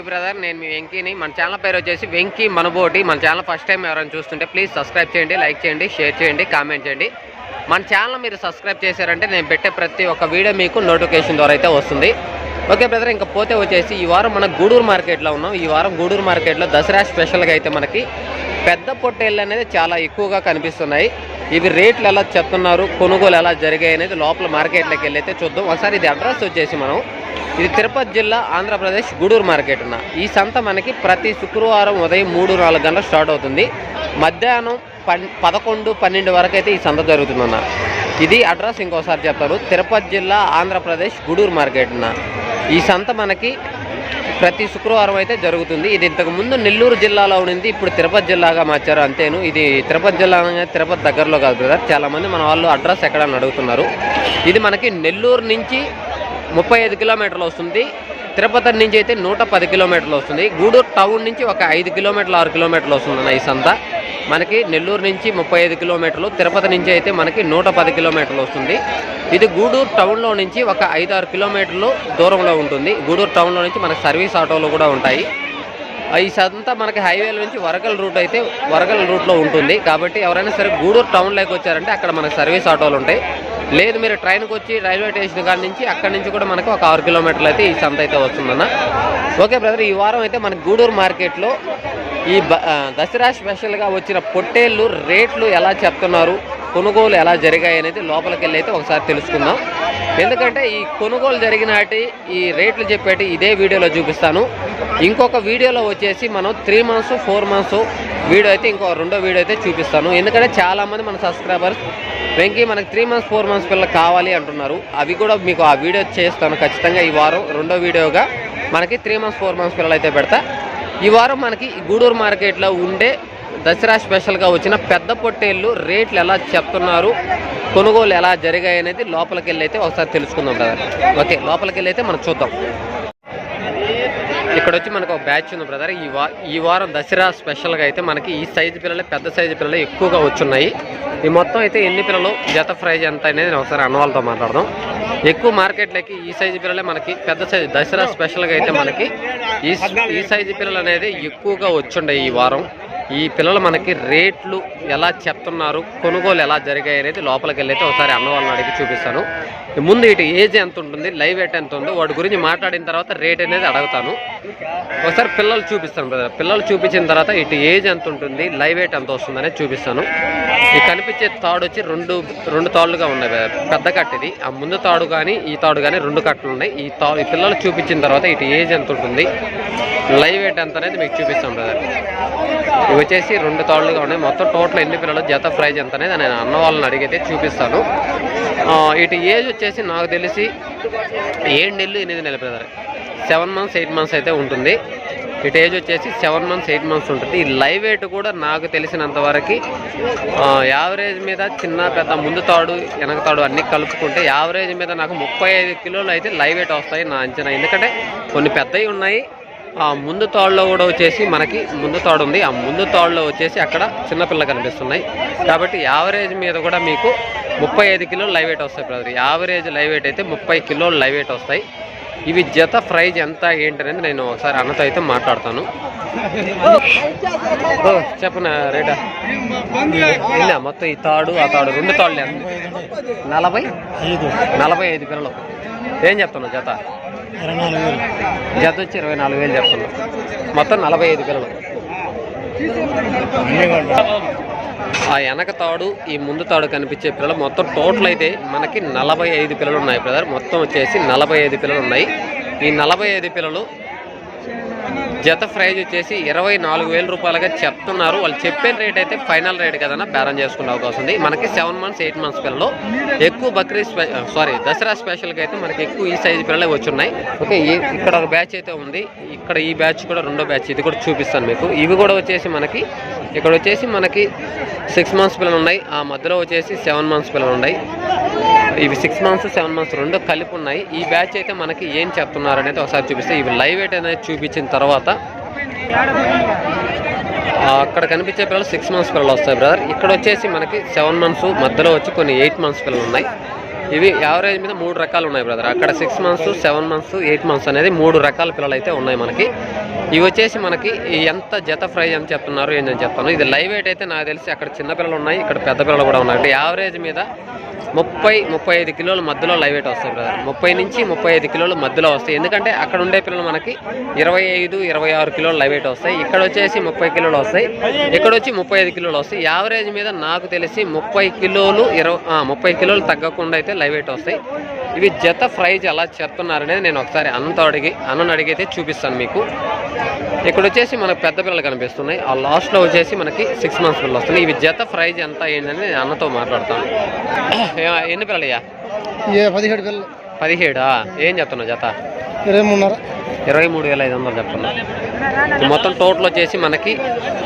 Hi brother నేను మీ వెంకీని. మన channel పేరు వచ్చేసి వెంకీ మనబోటి. మన ఛానల్ ఫస్ట్ టైం ఎవరైనా చూస్తుంటే ప్లీజ్ సబ్స్క్రైబ్ చేయండి లైక్ చేయండి షేర్ చేయండి కామెంట్ చేయండి. మన ఛానల్ మీరు సబ్స్క్రైబ్ చేశారంటే నేను పెట్టే ప్రతి ఒక్క వీడియో మీకు నోటిఫికేషన్ ద్వారా అయితే వస్తుంది. ఓకే బ్రదర్ ఇంకా పోతే వచ్చేసి ఈ వారం మన గూడూరు మార్కెట్లో ఉన్నాం. ఈ వారం గూడూరు మార్కెట్లో దసరా స్పెషల్గా అయితే మనకి పెద్ద పొట్టేళ్ళు అనేది చాలా ఎక్కువగా కనిపిస్తున్నాయి. ఇవి రేట్లు ఎలా చెప్తున్నారు కొనుగోలు ఎలా జరిగాయి అనేది లోపల మార్కెట్లోకి వెళ్ళి అయితే చూద్దాం. ఒకసారి ఇది అడ్రస్ వచ్చేసి మనం ఇది తిరుపతి జిల్లా ఆంధ్రప్రదేశ్ గూడూరు మార్కెట్ ఉన్న ఈ సంత మనకి ప్రతి శుక్రవారం ఉదయం మూడు నాలుగు గంటలు స్టార్ట్ అవుతుంది. మధ్యాహ్నం పన్ పదకొండు పన్నెండు వరకు అయితే ఈ సంత జరుగుతుందన్న. ఇది అడ్రస్ ఇంకోసారి చెప్తారు తిరుపతి జిల్లా ఆంధ్రప్రదేశ్ గూడూరు మార్కెట్ ఉన్న ఈ సంత మనకి ప్రతి శుక్రవారం అయితే జరుగుతుంది. ఇది ఇంతకు ముందు నెల్లూరు జిల్లాలో ఉండింది. ఇప్పుడు తిరుపతి జిల్లాగా మార్చారు. అంతేను. ఇది తిరుపతి జిల్లా తిరుపతి దగ్గరలో కాదు బ్రదర్. చాలామంది మన వాళ్ళు అడ్రస్ ఎక్కడ అని అడుగుతున్నారు. ఇది మనకి నెల్లూరు నుంచి ముప్పై ఐదు కిలోమీటర్లు వస్తుంది. తిరుపతి నుంచి అయితే నూట పది కిలోమీటర్లు వస్తుంది. గూడూరు టౌన్ నుంచి ఒక ఐదు కిలోమీటర్లు ఆరు కిలోమీటర్లు వస్తుంది ఈ సంత. మనకి నెల్లూరు నుంచి ముప్పై ఐదు కిలోమీటర్లు తిరుపతి నుంచి అయితే మనకి నూట పది కిలోమీటర్లు వస్తుంది. ఇది గూడూరు టౌన్లో నుంచి ఒక ఐదు ఆరు కిలోమీటర్లు దూరంలో ఉంటుంది. గూడూరు టౌన్లో నుంచి మనకి సర్వీస్ ఆటోలు కూడా ఉంటాయి. ఈ సంత మనకి హైవేల నుంచి వరగల్ రూట్ అయితే వరగల్ రూట్లో ఉంటుంది. కాబట్టి ఎవరైనా సరే గూడూరు టౌన్లోకి వచ్చారంటే అక్కడ మనకి సర్వీస్ ఆటోలు ఉంటాయి. లేదు మీరు ట్రైన్కి వచ్చి రైల్వే స్టేషన్ కాడి నుంచి అక్కడి నుంచి కూడా మనకు ఒక ఆరు కిలోమీటర్లు అయితే ఈ సంత అయితే వస్తుందన్న. ఓకే బ్రదర్ ఈ వారం అయితే మన గూడూరు మార్కెట్లో ఈ దసరా స్పెషల్గా వచ్చిన పొట్టేళ్ళు రేట్లు ఎలా చెప్తున్నారు కొనుగోలు ఎలా జరిగాయి అనేది లోపలికి వెళ్ళి అయితే ఒకసారి తెలుసుకుందాం. ఎందుకంటే ఈ కొనుగోలు జరిగినాటి ఈ రేట్లు చెప్పేటి ఇదే వీడియోలో చూపిస్తాను. ఇంకొక వీడియోలో వచ్చేసి మనం three months four months video అయితే ఇంకో రెండో వీడియో అయితే చూపిస్తాను. ఎందుకంటే చాలామంది మన సబ్స్క్రైబర్స్ వెంకీ మనకు త్రీ మంత్స్ ఫోర్ మంత్స్ పిల్లలు కావాలి అంటున్నారు. అవి కూడా మీకు ఆ వీడియో చేస్తాను ఖచ్చితంగా ఈ వారం. రెండో వీడియోగా మనకి త్రీ మంత్స్ ఫోర్ మంత్స్ పిల్లలు అయితే పెడతా. ఈ వారం మనకి గూడూరు మార్కెట్లో ఉండే దసరా స్పెషల్గా వచ్చిన పెద్ద పొట్టేళ్ళు రేట్లు ఎలా చెప్తున్నారు కొనుగోలు ఎలా జరిగాయి అనేది లోపలికి వెళ్ళి అయితే ఒకసారి తెలుసుకుందాం బ్రదర్ ఓకే లోపలికి వెళ్ళి అయితే మనం చూద్దాం. ఇక్కడ వచ్చి మనకు ఒక బ్యాచ్ ఉంది బ్రదర్ ఈ వా ఈ వారం దసరా స్పెషల్గా అయితే మనకి ఈ సైజు పిల్లలు పెద్ద సైజు పిల్లలు ఎక్కువగా వచ్చున్నాయి. ఈ మొత్తం అయితే ఎన్ని పిల్లలు జత ప్రైజ్ ఎంత అనేది నేను ఒకసారి అన్నవాళ్ళతో మాట్లాడదాం. ఎక్కువ మార్కెట్లకి ఈ సైజు పిల్లలే మనకి పెద్ద సైజు దసరా స్పెషల్గా అయితే మనకి ఈ ఈ సైజు పిల్లలు అనేది ఎక్కువగా వచ్చుండే ఈ వారం. ఈ పిల్లలు మనకి రేట్లు ఎలా చెప్తున్నారు కొనుగోలు ఎలా జరిగాయి అనేది లోపలికి వెళ్ళైతే ఒకసారి అన్నవాళ్ళని అడిగి చూపిస్తాను. ముందు ఇటు ఏజ్ ఎంత ఉంటుంది లైవ్ ఎట్ ఎంత ఉందో వాటి గురించి మాట్లాడిన తర్వాత రేట్ అనేది అడుగుతాను. ఒకసారి పిల్లలు చూపిస్తాను బ్రదర్ పిల్లలు చూపించిన తర్వాత ఇటు ఏజ్ ఎంత ఉంటుంది లైవ్ ఎట్ ఎంత వస్తుంది చూపిస్తాను. ఈ కనిపించే తాడు వచ్చి రెండు రెండు తాళ్ళుగా ఉన్నాయి పెద్ద కట్ట ఇది. ఆ ముందు తాడు కానీ ఈ తాడు కానీ రెండు కట్టలు ఉన్నాయి. ఈ తా ఈ పిల్లలు చూపించిన తర్వాత ఇటు ఏజ్ ఎంత ఉంటుంది లైవ్ వెయిట్ ఎంత అనేది మీకు చూపిస్తాం బ్రదర్ ఇవి వచ్చేసి రెండు తాళ్ళుగా ఉన్నాయి. మొత్తం టోటల్ ఎన్ని పిల్లలు జత ప్రైజ్ ఎంత అనేది నేను అన్న వాళ్ళని అడిగితే చూపిస్తాను. ఇటు ఏజ్ వచ్చేసి నాకు తెలిసి ఏడు నెలలు ఎనిమిది నెలలు brother seven months eight months అయితే ఉంటుంది. ఇటు ఏజ్ వచ్చేసి సెవెన్ మంత్స్ ఎయిట్ మంత్స్ ఉంటుంది. ఈ లైవ్ వెయిట్ కూడా నాకు తెలిసినంత వరకు యావరేజ్ మీద చిన్న పెద్ద ముందు తాడు వెనక తాడు అన్నీ కలుపుకుంటే యావరేజ్ మీద నాకు ముప్పై ఐదు కిలోలు అయితే లైవ్ వెయిట్ వస్తాయి నా అంచనా. ఎందుకంటే కొన్ని పెద్దవి ఉన్నాయి ఆ ముందు తాడులో కూడా వచ్చేసి మనకి ముందు తాడు ఉంది. ఆ ముందు తాడులో వచ్చేసి అక్కడ చిన్నపిల్ల కనిపిస్తున్నాయి. కాబట్టి యావరేజ్ మీద కూడా మీకు ముప్పై ఐదు కిలోలు లైవ్ వెయిట్ వస్తాయి బ్రదర్. యావరేజ్ లైవ్ వెయిట్ అయితే ముప్పై కిలోలు లైవ్ వెయిట్ వస్తాయి. ఇవి జత ప్రైజ్ ఎంత ఏంటనేది నేను ఒకసారి అన్నతో అయితే మాట్లాడతాను. చెప్పనా రేటా. ఇలా మొత్తం ఈ తాడు ఆ తాడు రెండు తాళ్ళు నలభై? నలభై ఐదు పిల్లలు ఏం చెప్తున్నావు జత? జత వచ్చి ఇరవై నాలుగు వేలు చెప్తున్నాం. మొత్తం నలభై ఐదు పిల్లలు. ఆ వెనక తాడు ఈ ముందు తాడు కనిపించే పిల్లలు మొత్తం టోటల్ అయితే మనకి నలభై ఐదు పిల్లలు ఉన్నాయి బ్రదర్. మొత్తం వచ్చేసి నలభై ఐదు పిల్లలు ఉన్నాయి. ఈ నలభై ఐదు పిల్లలు జత ప్రైజ్ వచ్చేసి ఇరవై నాలుగు వేల రూపాయలుగా చెప్తున్నారు. వాళ్ళు చెప్పిన రేట్ అయితే ఫైనల్ రేట్ కదన్నా బేరం చేసుకునే అవకాశం ఉంది. మనకి సెవెన్ మంత్స్ ఎయిట్ మంత్స్ పిల్లలు. ఎక్కువ బక్రీ స్పె సారీ దసరా స్పెషల్గా అయితే మనకి ఎక్కువ ఈ సైజు పిల్లలే వచ్చున్నాయి. ఓకే ఇక్కడ ఒక బ్యాచ్ అయితే ఉంది. ఇక్కడ ఈ బ్యాచ్ కూడా రెండో బ్యాచ్. ఇది కూడా చూపిస్తాను మీకు. ఇవి కూడా వచ్చేసి మనకి ఇక్కడ వచ్చేసి మనకి సిక్స్ మంత్స్ పిల్లలు ఉన్నాయి ఆ మధ్యలో వచ్చేసి సెవెన్ మంత్స్ పిల్లలు ఉన్నాయి ఇవి సిక్స్ మంత్స్ సెవెన్ మంత్స్ రెండు కలిపి ఉన్నాయి. ఈ బ్యాచ్ అయితే మనకి ఏం చెప్తున్నారు అనేది ఒకసారి చూపిస్తే ఇవి లైవ్ ఎయిట్ అనేది చూపించిన తర్వాత అక్కడ కనిపించే పిల్లలు సిక్స్ మంత్స్ పిల్లలు వస్తాయి బ్రదర్ ఇక్కడ వచ్చేసి మనకి సెవెన్ మంత్స్ మధ్యలో వచ్చి కొన్ని ఎయిట్ మంత్స్ పిల్లలు ఉన్నాయి ఇవి యావరేజ్ మీద మూడు రకాలు ఉన్నాయి బ్రదర్ అక్కడ six months seven months eight months అనేది మూడు రకాల పిల్లలు అయితే ఉన్నాయి మనకి. ఇవి వచ్చేసి మనకి ఎంత జత ప్రైజ్ అని చెప్తున్నారు ఏంటని చెప్తాను. ఇది లైవ్ వెయిట్ అయితే నాకు తెలిసి అక్కడ చిన్న పిల్లలు ఉన్నాయి ఇక్కడ పెద్ద పిల్లలు కూడా ఉన్నాయి. అంటే యావరేజ్ మీద ముప్పై ముప్పై ఐదు కిలోల మధ్యలో లైవ్ వెయిట్ వస్తాయి బ్రదర్. ముప్పై నుంచి ముప్పై ఐదు కిలోల మధ్యలో వస్తాయి. ఎందుకంటే అక్కడ ఉండే పిల్లలు మనకి ఇరవై ఐదు ఇరవై ఆరు కిలోలు లైవ్ వెయిట్ వస్తాయి. ఇక్కడ వచ్చేసి ముప్పై కిలోలు వస్తాయి. ఇక్కడ వచ్చి ముప్పై ఐదు కిలోలు వస్తాయి. యావరేజ్ మీద నాకు తెలిసి ముప్పై కిలోలు ఇరవై ముప్పై కిలోలు తగ్గకుండా అయితే లైవ్ వెయిట్ వస్తాయి. ఇవి జత ప్రైజ్ ఎలా చెప్తున్నారనేది నేను ఒకసారి అన్నతో అడిగి అన్నను అడిగితే చూపిస్తాను మీకు. ఇక్కడ వచ్చేసి మనకు పెద్ద పిల్లలు కనిపిస్తున్నాయి. ఆ లాస్ట్లో వచ్చేసి మనకి సిక్స్ మంత్స్ పిల్లలు వస్తున్నాయి. ఇవి జత ప్రైజ్ ఎంత ఏంటని నేను అన్నతో మాట్లాడతాను. ఎన్ని పిల్లలయ్యా? పదిహేడు పిల్లలు. పదిహేడా? ఏం చెప్తున్నావు జత? ఇరవై మూడున్నర. ఇరవై మూడు వేల ఐదు వందలు చెప్తున్నా మొత్తం టోటల్ వచ్చేసి మనకి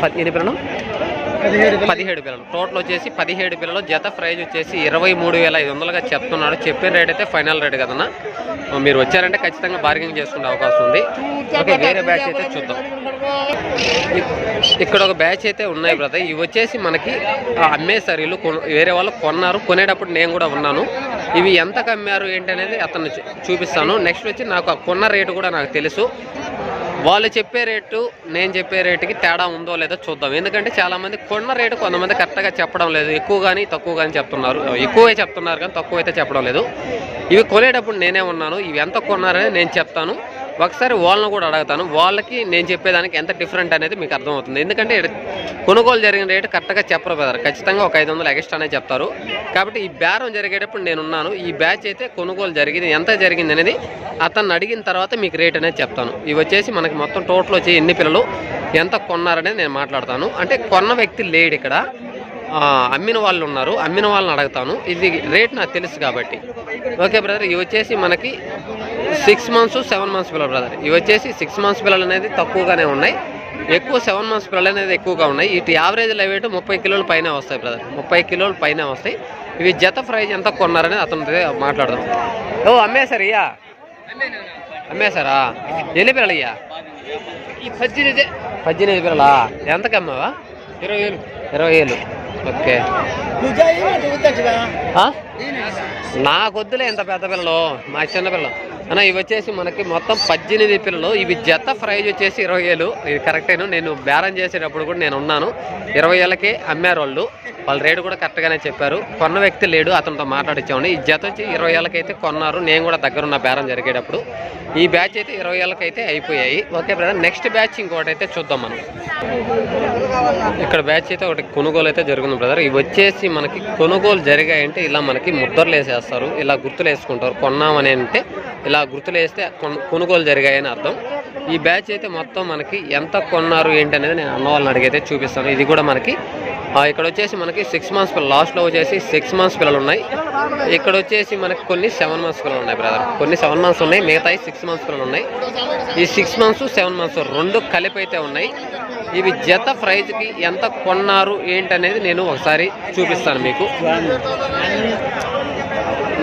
పది- ఎన్ని పిల్లలు? పదిహేడు పిల్లలు. టోటల్ వచ్చేసి పదిహేడు పిల్లలు. జత ప్రైజ్ వచ్చేసి ఇరవై మూడు వేల ఐదు వందలుగా చెప్తున్నాడు చెప్పిన రేట్ అయితే ఫైనల్ రేట్ కదన్నా. మీరు వచ్చారంటే ఖచ్చితంగా బార్గెనింగ్ చేసుకునే అవకాశం ఉంది. ఓకే వేరే బ్యాచ్ అయితే చూద్దాం. ఇక్- ఇక్కడ ఒక బ్యాచ్ అయితే ఉన్నాయి బ్రదర్ ఇవి వచ్చేసి మనకి అమ్మేశారు వీళ్ళు కొను- వేరే వాళ్ళు కొన్నారు. కొనేటప్పుడు నేను కూడా ఉన్నాను. ఇవి ఎంతకు అమ్మారు ఏంటనేది అతను చూపిస్తాను. నెక్స్ట్ వచ్చి నాకు కొన్న రేటు కూడా నాకు తెలుసు. వాళ్ళు చెప్పే రేటు నేను చెప్పే రేటుకి తేడా ఉందో లేదో చూద్దాం. ఎందుకంటే చాలామంది కొన్న రేటు కొంతమంది కరెక్ట్గా చెప్పడం లేదు. ఎక్కువ కానీ తక్కువ కానీ చెప్తున్నారు. ఎక్కువే చెప్తున్నారు కానీ తక్కువ అయితే చెప్పడం లేదు. ఇవి కొనేటప్పుడు నేనే ఉన్నాను. ఇవి ఎంత కొన్నారని నేను చెప్తాను. ఒకసారి వాళ్ళని కూడా అడుగుతాను. వాళ్ళకి నేను చెప్పేదానికి ఎంత డిఫరెంట్ అనేది మీకు అర్థమవుతుంది. ఎందుకంటే కొనుగోలు జరిగిన రేటు కరెక్ట్గా చెప్పరు కదా ఖచ్చితంగా ఒక ఐదు వందలు ఎక్స్ట్రానే చెప్తారు. కాబట్టి ఈ బేరం జరిగేటప్పుడు నేను ఉన్నాను. ఈ బ్యాచ్ అయితే కొనుగోలు జరిగింది. ఎంత జరిగింది అనేది అతన్ని అడిగిన తర్వాత మీకు రేట్ అనేది చెప్తాను. ఇవి వచ్చేసి మనకి మొత్తం టోటల్ వచ్చి ఎన్ని పిల్లలు ఎంత కొన్నారనేది నేను మాట్లాడతాను. అంటే కొన్న వ్యక్తి లేడు ఇక్కడ. అమ్మిన వాళ్ళు ఉన్నారు. అమ్మిన వాళ్ళని అడుగుతాను. ఇది రేట్ నాకు తెలుసు కాబట్టి. ఓకే బ్రదర్ ఇవి వచ్చేసి మనకి సిక్స్ మంత్స్ సెవెన్ మంత్స్ పిల్లలు బ్రదర్ ఇవి వచ్చేసి సిక్స్ మంత్స్ పిల్లలు అనేది తక్కువగానే ఉన్నాయి. ఎక్కువ సెవెన్ మంత్స్ పిల్లలు అనేది ఎక్కువగా ఉన్నాయి. ఇటు యావరేజ్ లైవ్ వెయిట్ ముప్పై కిలోల పైన వస్తాయి బ్రదర్ ముప్పై కిలోల పైన వస్తాయి. ఇవి జత ప్రైజ్ ఎంత కొన్నారని అతను మాట్లాడదాం. ఓ అమ్మేశారు ఇయ్యా. అమ్మేశారా? ఎన్ని పిల్లలు ఇయ్యా? పద్దెనిమిది. పద్దెనిమిది పిల్లలా? ఎంతకి అమ్మావా ఇరవై వేలు ఇరవై ఏళ్ళు. ఓకే? నాకు వద్దులే ఇంత పెద్ద పిల్లలు. మా చిన్న పిల్లలు అన్న ఇవి వచ్చేసి మనకి మొత్తం పద్దెనిమిది పిల్లలు. ఇవి జత ప్రైజ్ వచ్చేసి ఇరవై ఏళ్ళు. ఇది కరెక్టేను నేను బేరం చేసేటప్పుడు కూడా నేను ఉన్నాను. ఇరవై ఏళ్ళకి అమ్మారు వాళ్ళు వాళ్ళ రేటు కూడా కరెక్ట్గానే చెప్పారు. కొన్న వ్యక్తి లేడు అతనితో మాట్లాడించామండి ఈ జత వచ్చి ఇరవై ఏళ్ళకైతే కొన్నారు. నేను కూడా దగ్గరున్న బేరం జరిగేటప్పుడు. ఈ బ్యాచ్ అయితే ఇరవై ఏళ్ళకైతే అయిపోయాయి. ఓకే బ్రదర్ నెక్స్ట్ బ్యాచ్ ఇంకోటి అయితే చూద్దాం మనం. ఇక్కడ బ్యాచ్ అయితే ఒకటి కొనుగోలు అయితే జరుగుతుంది బ్రదర్. ఇవి వచ్చేసి మనకి కొనుగోలు జరిగాయంటే ఇలా మనకి ముద్దర్లు వేసేస్తారు. ఇలా గుర్తులు వేసుకుంటారు. కొన్నామని అంటే ఇలా గుర్తులు వేస్తే కొనుగోలు జరిగాయని అర్థం. ఈ బ్యాచ్ అయితే మొత్తం మనకి ఎంత కొన్నారు ఏంటి అనేది నేను అన్న వాళ్ళని అడిగైతే చూపిస్తాను. ఇది కూడా మనకి ఇక్కడ వచ్చేసి మనకి సిక్స్ మంత్స్ పిల్లలు లాస్ట్లో వచ్చేసి సిక్స్ మంత్స్ పిల్లలు ఉన్నాయి ఇక్కడ వచ్చేసి మనకి కొన్ని సెవెన్ మంత్స్ పిల్లలు ఉన్నాయి బ్రదర్ కొన్ని సెవెన్ మంత్స్ ఉన్నాయి మిగతాయి సిక్స్ మంత్స్ పిల్లలు ఉన్నాయి ఈ సిక్స్ మంత్స్ సెవెన్ మంత్స్ రెండు కలిపి అయితే ఉన్నాయి. ఇవి జత ప్రైజ్కి ఎంత కొన్నారు ఏంటనేది నేను ఒకసారి చూపిస్తాను మీకు.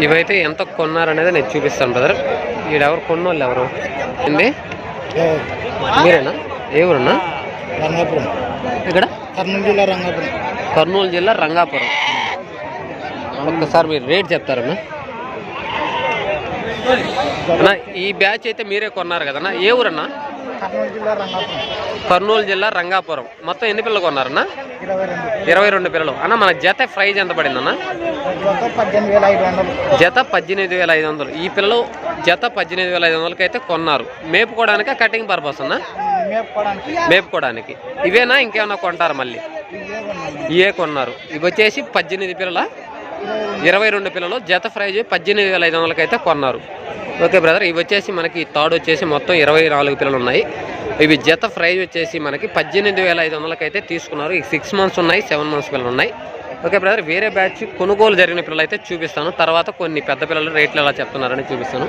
ఇవైతే ఎంత కొన్నారు అనేది నేను చూపిస్తాను బ్రదర్ ఈడెవరు కొన్నోళ్ళు ఎవరు? ఏంది? మీరేనా? ఏ ఊరన్నా రంగాపురం. ఇక్కడ కర్నూలు జిల్లా రంగాపురం. కర్నూలు జిల్లా రంగాపురం. ఒక్కసారి మీరు రేట్ చెప్తారన్నా అన్నా? ఈ బ్యాచ్ అయితే మీరే కొన్నారు కదన్నా ఏ ఊరన్నా? కర్నూలు జిల్లా రంగాపురం. కర్నూలు జిల్లా రంగాపురం. మొత్తం ఎన్ని పిల్లలు కొన్నారన్నా? ఇరవై రెండు. ఇరవై రెండు పిల్లలు. అన్న మన జత ప్రైజ్ ఎంత పడిందన్న? జత పద్దెనిమిది వేల ఐదు వందలు. ఈ పిల్లలు జత పద్దెనిమిది వేల ఐదు వందలకి అయితే కొన్నారు. మేపుకోవడానికి కటింగ్ పర్పస్ అన్న మేపుకోవడానికి. ఇవేనా ఇంకేమన్నా కొంటారు మళ్ళీ. ఇవే కొన్నారు. ఇవి వచ్చేసి పద్దెనిమిది పిల్లల ఇరవై రెండు పిల్లలు జత ప్రైజ్ పద్దెనిమిది వేల ఐదు వందలకి అయితే కొన్నారు. ఓకే బ్రదర్ ఇవి వచ్చేసి మనకి థర్డ్ వచ్చేసి మొత్తం ఇరవై నాలుగు పిల్లలు ఉన్నాయి. ఇవి జత ప్రైజ్ వచ్చేసి మనకి పద్దెనిమిది వేల ఐదు వందలకి అయితే తీసుకున్నారు. ఈ సిక్స్ మంత్స్ ఉన్నాయి సెవెన్ మంత్స్ పిల్లలు ఉన్నాయి. ఓకే బ్రదర్ వేరే బ్యాచ్ కొనుగోలు జరిగిన పిల్లలు అయితే చూపిస్తాను. తర్వాత కొన్ని పెద్ద పిల్లలు రేట్లు ఎలా చెప్తున్నారని చూపిస్తాను.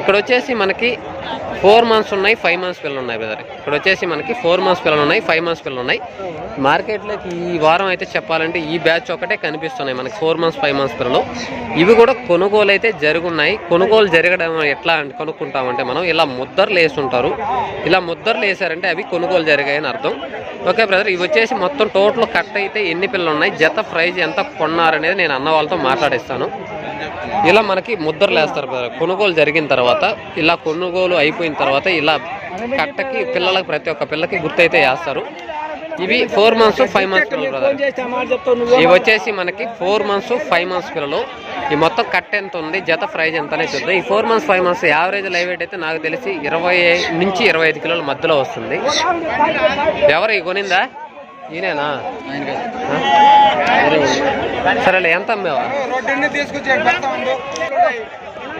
ఇక్కడ వచ్చేసి మనకి ఫోర్ మంత్స్ ఉన్నాయి ఫైవ్ మంత్స్ పిల్లలు ఉన్నాయి బ్రదర్ ఇక్కడ వచ్చేసి మనకి ఫోర్ మంత్స్ పిల్లలు ఉన్నాయి ఫైవ్ మంత్స్ పిల్లలు ఉన్నాయి. మార్కెట్లోకి ఈ వారం అయితే చెప్పాలంటే ఈ బ్యాచ్ ఒకటే కనిపిస్తున్నాయి మనకి ఫోర్ మంత్స్ ఫైవ్ మంత్స్ పిల్లలు. ఇవి కూడా కొనుగోలు అయితే జరుగున్నాయి. కొనుగోలు జరగడం ఎట్లా కొనుక్కుంటామంటే మనం ఇలా ముద్దర్లు వేస్తుంటారు ఇలా ముద్దర్లు వేసారంటే అవి కొనుగోలు జరిగాయని అర్థం. ఓకే బ్రదర్ ఇవి వచ్చేసి మొత్తం టోటల్ కట్ అయితే ఎన్ని పిల్లలు ఉన్నాయి? జత ప్రైజ్ ఎంత కొన్నారనేది నేను అన్న వాళ్ళతో మాట్లాడిస్తాను. ఇలా మనకి ముద్రలు వేస్తారు కొనుగోలు జరిగిన తర్వాత ఇలా కొనుగోలు అయిపోయిన తర్వాత ఇలా కట్టకి పిల్లలకి ప్రతి ఒక్క పిల్లకి గుర్తయితే వేస్తారు. ఇవి ఫోర్ మంత్స్ ఫైవ్ మంత్స్ పిల్లలు ఇవి వచ్చేసి మనకి ఫోర్ మంత్స్ ఫైవ్ మంత్స్ పిల్లలు. ఈ మొత్తం కట్ ఎంత ఉంది జత ప్రైజ్ ఎంత అనేది చూద్దాం. ఈ four months five months average live weight అయితే నాకు తెలిసి ఇరవై నుంచి ఇరవై ఐదు కిలోల మధ్యలో వస్తుంది. ఎవరు ఈ కొనిందా? ఈయనేనా? సరేలే ఎంత అమ్మేవా?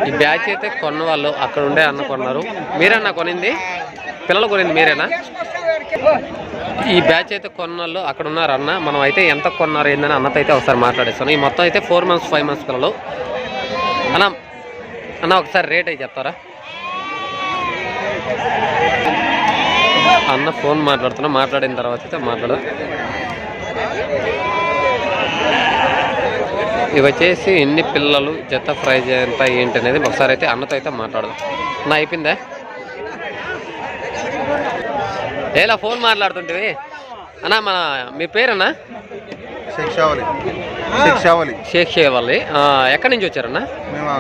ఈ బ్యాచ్ అయితే కొన్న వాళ్ళు అక్కడ ఉండే అన్న కొన్నారు. మీరన్నా కొనింది? పిల్లలు కొనింది మీరేనా? ఈ బ్యాచ్ అయితే కొన్న వాళ్ళు అక్కడ ఉన్నారు అన్న. మనం అయితే ఎంత కొన్నారు ఏందని అన్నతో అయితే ఒకసారి మాట్లాడేస్తాను. ఈ మొత్తం అయితే ఫోర్ మంత్స్ ఫైవ్ మంత్స్ పిల్లలు. అన్న అన్న ఒకసారి రేట్ అయితే చెప్తారా? అన్న ఫోన్ మాట్లాడుతున్నా మాట్లాడిన తర్వాత అయితే మాట్లాడు. ఇవి వచ్చేసి ఎన్ని పిల్లలు జత ప్రైజ్ ఎంత ఏంటి అనేది ఒకసారి అయితే అన్నతో అయితే మాట్లాడదాం. నా అయిపోయిందా? ఏలా ఫోన్ మాట్లాడుతుంటివి? అన్నా మన మీ పేరన్నా? శిక్షావళి. షేక్ ఎక్కడి నుంచి వచ్చారన్నా?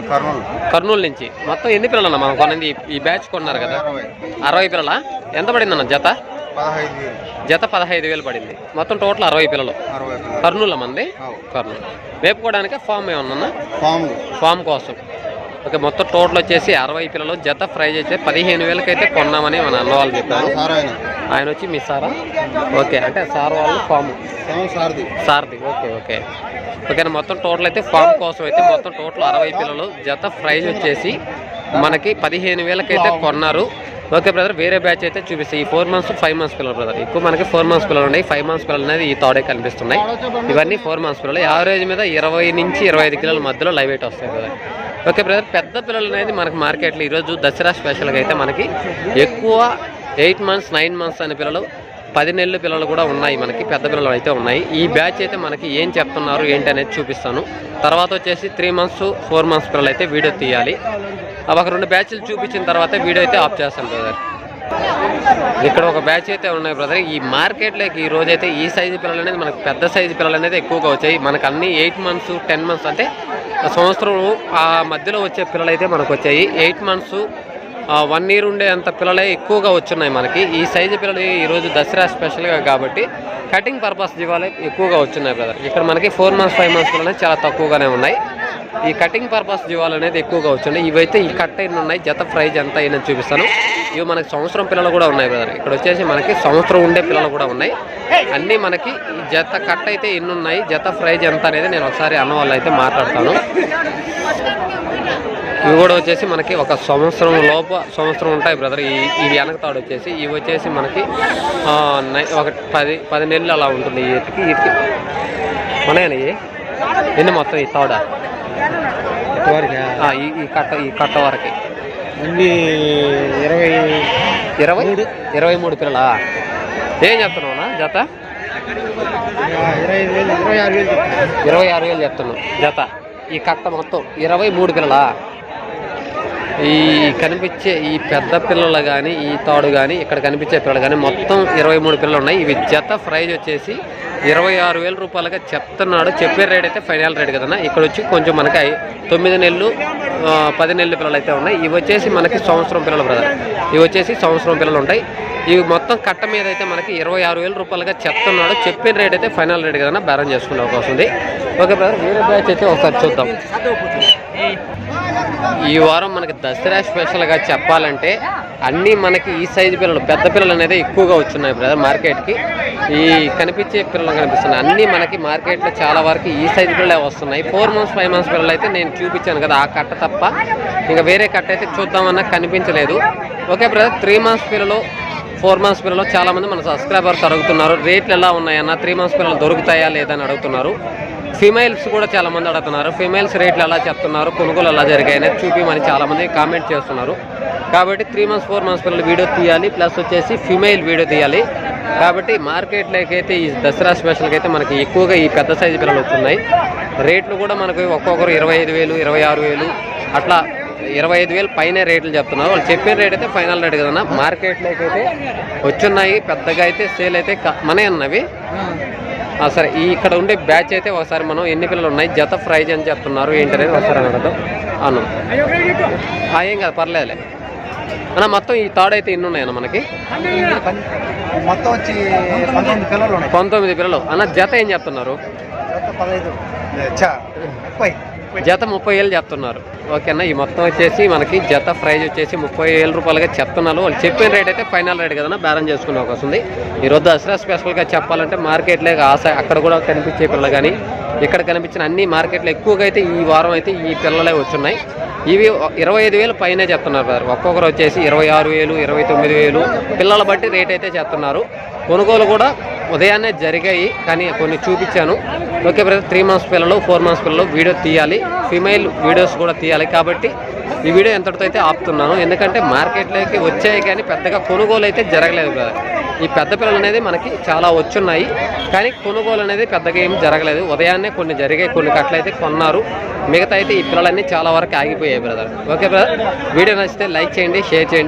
కర్నూలు. కర్నూలు నుంచి. మొత్తం ఎన్ని పిల్లలన్నా మనం కొన్నది ఈ- బ్యాచ్ కొన్నారు కదా. అరవై. పిల్లల? ఎంత పడిందన్న జత? జత పదహైదు వేలు పడింది. మొత్తం టోటల్ అరవై పిల్లలు. కర్నూలు మంది. కర్నూలు. వేపుకోవడానికి ఫామ్ ఏమన్నా పాము ఫామ్ కోసం. ఓకే మొత్తం టోటల్ వచ్చేసి అరవై పిల్లలు. జత ప్రైజ్ అయితే పదిహేను వేలకైతే కొన్నామని మన అన్న వాళ్ళు చెప్పారు. ఆయన. వచ్చి మీ సారా? ఓకే అంటే సార్ వాళ్ళు ఫామ్. సారది. సార్ది ఓకే ఓకే. ఓకే మొత్తం టోటల్ అయితే ఫామ్ కోసం అయితే మొత్తం టోటల్ అరవై పిల్లలు. జత ప్రైజ్ వచ్చేసి మనకి పదిహేను వేలకైతే కొన్నారు. ఓకే బ్రదర్ వేరే బ్యాచ్ అయితే చూపిస్తాయి ఈ ఫోర్ మంత్స్ ఫైవ్ మంత్స్ పిల్లలు బ్రదర్. ఎక్కువ మనకి ఫోర్ మంత్స్ పిల్లలు ఉన్నాయి. ఫైవ్ మంత్స్ పిల్లలు అనేది ఈ తాడే కనిపిస్తున్నాయి. ఇవన్నీ ఫోర్ మంత్స్ పిల్లలు. యావరేజ్ మీద ఇరవై నుంచి ఇరవై ఐదు కిలోల మధ్యలో లైవ్ వెయిట్ వస్తాయి బ్రదర్. ఓకే బ్రదర్ పెద్ద పిల్లలు అనేది మనకి మార్కెట్లో ఈరోజు దసరా స్పెషల్గా అయితే మనకి ఎక్కువ ఎయిట్ మంత్స్ నైన్ మంత్స్ అనే పిల్లలు పది నెలల పిల్లలు కూడా ఉన్నాయి మనకి పెద్ద పిల్లలు అయితే ఉన్నాయి. ఈ బ్యాచ్ అయితే మనకి ఏం చెప్తున్నారు ఏంటి అనేది చూపిస్తాను. తర్వాత వచ్చేసి త్రీ మంత్స్ ఫోర్ మంత్స్ పిల్లలు అయితే వీడియో తీయాలి. ఒక రెండు బ్యాచ్లు చూపించిన తర్వాత వీడియో అయితే ఆఫ్ చేస్తాను బ్రదర్ ఇక్కడ ఒక బ్యాచ్ అయితే ఉన్నాయి బ్రదర్ ఈ మార్కెట్లోకి ఈ రోజైతే ఈ సైజు పిల్లలు అనేది మనకు పెద్ద సైజు పిల్లలు అనేది ఎక్కువగా వచ్చాయి. మనకు అన్ని ఎయిట్ మంత్స్ టెన్ మంత్స్ అంటే సంవత్సరం ఆ మధ్యలో వచ్చే పిల్లలు అయితే మనకు వచ్చాయి ఎయిట్ మంత్స్ వన్ ఇయర్ ఉండే అంత పిల్లలే ఎక్కువగా వచ్చున్నాయి మనకి. ఈ సైజు పిల్లలు ఈరోజు దసరా స్పెషల్గా కాబట్టి కటింగ్ పర్పస్ జీవాలే ఎక్కువగా వచ్చున్నాయి బ్రదర్ ఇక్కడ మనకి ఫోర్ మంత్స్ ఫైవ్ మంత్స్ పిల్లలు చాలా తక్కువగానే ఉన్నాయి. ఈ కటింగ్ పర్పస్ జీవాలు అనేది ఎక్కువగా వచ్చున్నాయి ఇవైతే ఈ కట్ అయిన ఉన్నాయి. జత ప్రైజ్ ఎంత అయిందని చూపిస్తాను. ఇవి మనకి సంవత్సరం పిల్లలు కూడా ఉన్నాయి బ్రదర్ ఇక్కడ వచ్చేసి మనకి సంవత్సరం ఉండే పిల్లలు కూడా ఉన్నాయి. అన్నీ మనకి జత కట్ అయితే ఎన్ని ఉన్నాయి జత ప్రైజ్ ఎంత అనేది నేను ఒకసారి అన్న వాళ్ళు అయితే మాట్లాడతాను. ఇవి కూడా వచ్చేసి మనకి ఒక సంవత్సరం లోపు సంవత్సరం ఉంటాయి బ్రదర్ ఈ ఈ వెనక తాడు వచ్చేసి ఇవి వచ్చేసి మనకి ఒక పది పది నెలలు అలా ఉంటుంది వీటికి వీటికి ఉన్నాయని ఎన్ని మొత్తం ఈ తాడ? ఈ కట్ట ఈ కట్ట వరకు. అన్ని ఇరవై ఇరవై? ఇరవై మూడు పిల్లలా? ఏం చెప్తున్నావునా జత? ఇరవై ఐదు వేలు ఇరవై ఆరు వేలు ఇరవై ఆరు వేలు చెప్తున్నావు. జత ఈ కట్ట మొత్తం ఇరవై మూడు పిల్లలా? ఈ కనిపించే ఈ పెద్ద పిల్లలు కానీ ఈ తాడు కానీ ఇక్కడ కనిపించే పిల్లలు కానీ మొత్తం ఇరవై మూడు పిల్లలు ఉన్నాయి. ఇవి జత ప్రైజ్ వచ్చేసి ఇరవై ఆరు వేల రూపాయలుగా చెప్తున్నాడు. చెప్పే రేట్ అయితే ఫైనల్ రేట్ కదన్నా. ఇక్కడ వచ్చి కొంచెం మనకి తొమ్మిది నెలలు పది నెలల పిల్లలు అయితే ఉన్నాయి. ఇవి వచ్చేసి మనకి సంవత్సరం పిల్లలు బ్రదర్ ఇవి వచ్చేసి సంవత్సరం పిల్లలు ఉంటాయి. ఇవి మొత్తం కట్ట మీద అయితే మనకి ఇరవై ఆరు వేల రూపాయలుగా చెప్తున్నాడు. చెప్పిన రేట్ అయితే ఫైనల్ రేట్ కదన్నా. బేరం చేసుకునే అవకాశం ఉంది. ఓకే బ్రదర్ వేరే బ్యాచ్ అయితే ఒకసారి చూద్దాం. ఈ వారం మనకి దసరా స్పెషల్గా చెప్పాలంటే అన్నీ మనకి ఈ సైజు పిల్లలు పెద్ద పిల్లలు అనేది ఎక్కువగా వచ్చున్నాయి బ్రదర్ మార్కెట్కి. ఈ కనిపించే పిల్లలు కనిపిస్తున్నాయి. అన్నీ మనకి మార్కెట్లో చాలా వరకు ఈ సైజు పిల్లలే వస్తున్నాయి. ఫోర్ మంత్స్ ఫైవ్ మంత్స్ పిల్లలు అయితే నేను చూపించాను కదా ఆ కట్ట తప్ప. ఇంకా వేరే కట్ట అయితే చూద్దామన్నా కనిపించలేదు. ఓకే బ్రదర్ త్రీ మంత్స్ పిల్లలు ఫోర్ మంత్స్ పిల్లలు చాలామంది మన సబ్స్క్రైబర్స్ అడుగుతున్నారు రేట్లు ఎలా ఉన్నాయన్న త్రీ మంత్స్ పిల్లలు దొరుకుతాయా లేదని అడుగుతున్నారు. ఫీమేల్స్ కూడా చాలామంది అడుగుతున్నారు. ఫీమేల్స్ రేట్లు ఎలా చెప్తున్నారు? కొనుగోలు ఎలా జరిగాయని చూపిమని చాలామంది కామెంట్ చేస్తున్నారు. కాబట్టి త్రీ మంత్స్ ఫోర్ మంత్స్ పిల్లలు వీడియో తీయాలి. ప్లస్ వచ్చేసి ఫీమేల్ వీడియో తీయాలి. కాబట్టి మార్కెట్లోకి అయితే ఈ దసరా స్పెషల్కి అయితే మనకి ఎక్కువగా ఈ పెద్ద సైజు పిల్లలు వస్తున్నాయి. రేట్లు కూడా మనకు ఒక్కొక్కరు ఇరవై ఐదు వేలు ఇరవై ఆరు వేలు అట్లా ఇరవై ఐదు వేలు పైన రేట్లు చెప్తున్నారు. వాళ్ళు చెప్పిన రేట్ అయితే ఫైనల్ రేట్ కదన్నా. మార్కెట్లోకి అయితే వచ్చున్నాయి. పెద్దగా అయితే సేల్ అయితే క- మనే ఉన్నవి. సరే ఈ ఇక్కడ ఉండే బ్యాచ్ అయితే ఒకసారి మనం ఎన్ని పిల్లలు ఉన్నాయి. జత ప్రైజ్ అని చెప్తున్నారు. ఏంటనేది ఒకసారి అడగదు. అవును. ఆ, ఏం కాదు పర్లేదులే. అన్న మొత్తం ఈ తాడు అయితే ఎన్ని ఉన్నాయన్న మనకి? మొత్తం వచ్చి పంతొమ్మిది పిల్లలు అన్న జత ఏం చెప్తున్నారు? జత ముప్పై వేలు చెప్తున్నారు ఓకేనా? ఈ మొత్తం వచ్చేసి మనకి జత ప్రైజ్ వచ్చేసి ముప్పై వేల రూపాయలుగా చెప్తున్నారు వాళ్ళు చెప్పిన రేట్ అయితే ఫైనల్ రేట్ కదా బేరం చేసుకునే అవకాశం ఉంది. ఈరోజు దసరా స్పెషల్గా చెప్పాలంటే మార్కెట్లో ఆశ అక్కడ కూడా కనిపించే పిల్లలు కానీ ఇక్కడ కనిపించిన అన్ని మార్కెట్లో ఎక్కువగా అయితే ఈ వారం అయితే ఈ పిల్లలే వచ్చున్నాయి. ఇవి ఇరవై ఐదు వేలు పైనే చెప్తున్నారు సార్. ఒక్కొక్కరు వచ్చేసి ఇరవై ఆరు వేలు ఇరవై తొమ్మిది వేలు పిల్లల బట్టి రేట్ అయితే చెప్తున్నారు కొనుగోలు కూడా ఉదయాన్నే జరిగాయి. కానీ కొన్ని చూపించాను. ఓకే బ్రదర్ త్రీ మంత్స్ పిల్లలు ఫోర్ మంత్స్ పిల్లలు వీడియో తీయాలి. ఫీమేల్ వీడియోస్ కూడా తీయాలి. కాబట్టి ఈ వీడియో ఎంతటితో అయితే ఆపుతున్నాను ఎందుకంటే మార్కెట్లోకి వచ్చాయి కానీ పెద్దగా కొనుగోలు అయితే జరగలేదు బ్రదర్. ఈ పెద్ద పిల్లలు అనేది మనకి చాలా వచ్చున్నాయి. కానీ కొనుగోలు అనేది పెద్దగా ఏం జరగలేదు. ఉదయాన్నే కొన్ని జరిగాయి. కొన్ని కట్లయితే కొన్నారు. మిగతా అయితే ఈ పిల్లలన్నీ చాలా వరకు ఆగిపోయాయి బ్రదర్. ఓకే బ్రదర్ వీడియో నచ్చితే లైక్ చేయండి షేర్ చేయండి.